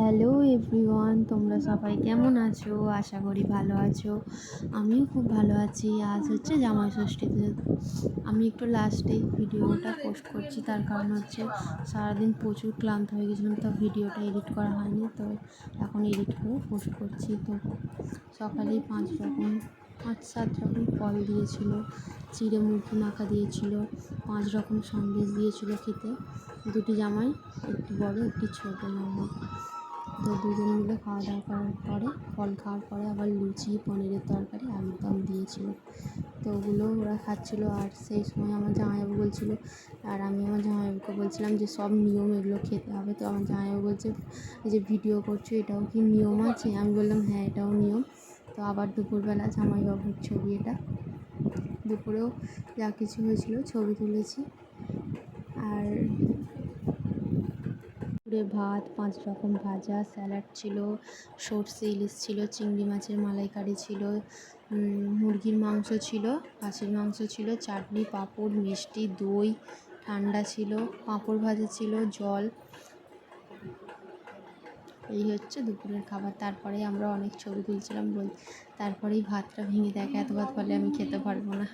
Hello everyone তোমরা সবাই কেমন আছো? আশা করি ভালো আছো। আমিও খুব ভালো আছি। আজ হচ্ছে জামাই ষষ্ঠীতে আমি একটু লাস্টে ভিডিওটা পোস্ট করছি। তার কারণ হচ্ছে সারাদিন প্রচুর ক্লান্ত হয়ে গেছিলাম, তো ভিডিওটা এডিট করা হয়নি, তো এখন এডিট করে পোস্ট করছি। তো সকালেই পাঁচ রকম, পাঁচ সাত রকম ফল দিয়েছিল, চিড়ে মুরগি মাখা দিয়েছিল, পাঁচ রকম সন্দেশ দিয়েছিল খেতে। দুটি জামাই, একটি বড়, একটি ছোটো জামাই। তো দুজন মিলে খাওয়া দাওয়া করার পরে, ফল খাওয়ার পরে আবার লুচি, পনিরের তরকারি, আলুর দম দিয়েছিল। তো ওগুলো ওরা খাচ্ছিলো আর সেই সময় আমার জামাইবাবু বলছিলো, আর আমি আমার জামাইবাবুকে বলছিলাম যে সব নিয়ম এগুলো খেতে হবে। তো আমার জামাইবাবু বলছে যে ভিডিও করছ, এটাও কি নিয়ম আছে? আমি বললাম হ্যাঁ এটাও নিয়ম। তো আবার দুপুরবেলা জামাইবাবুর ছবি এটা। দুপুরেও যা কিছু হয়েছিল ছবি তুলেছি। আর দুপুরে ভাত, পাঁচ রকম ভাজা, স্যালাড ছিল, সর্ষে, ইলিশ ছিল, চিংড়ি মাছের মালাইকারি ছিল মুরগির মাংস ছিল খাসির মাংস ছিল, চাটনি, পাঁপড়, মিষ্টি, দই, ঠান্ডা ছিল, পাঁপড় ভাজা ছিল, জল। এই হচ্ছে দুপুরের খাবার। তারপরে আমরা অনেক ছবি তুলছিলাম বল তারপরেই ভাতটা ভেঙে দেখে, এত ভাত পারলে আমি খেতে পারব না।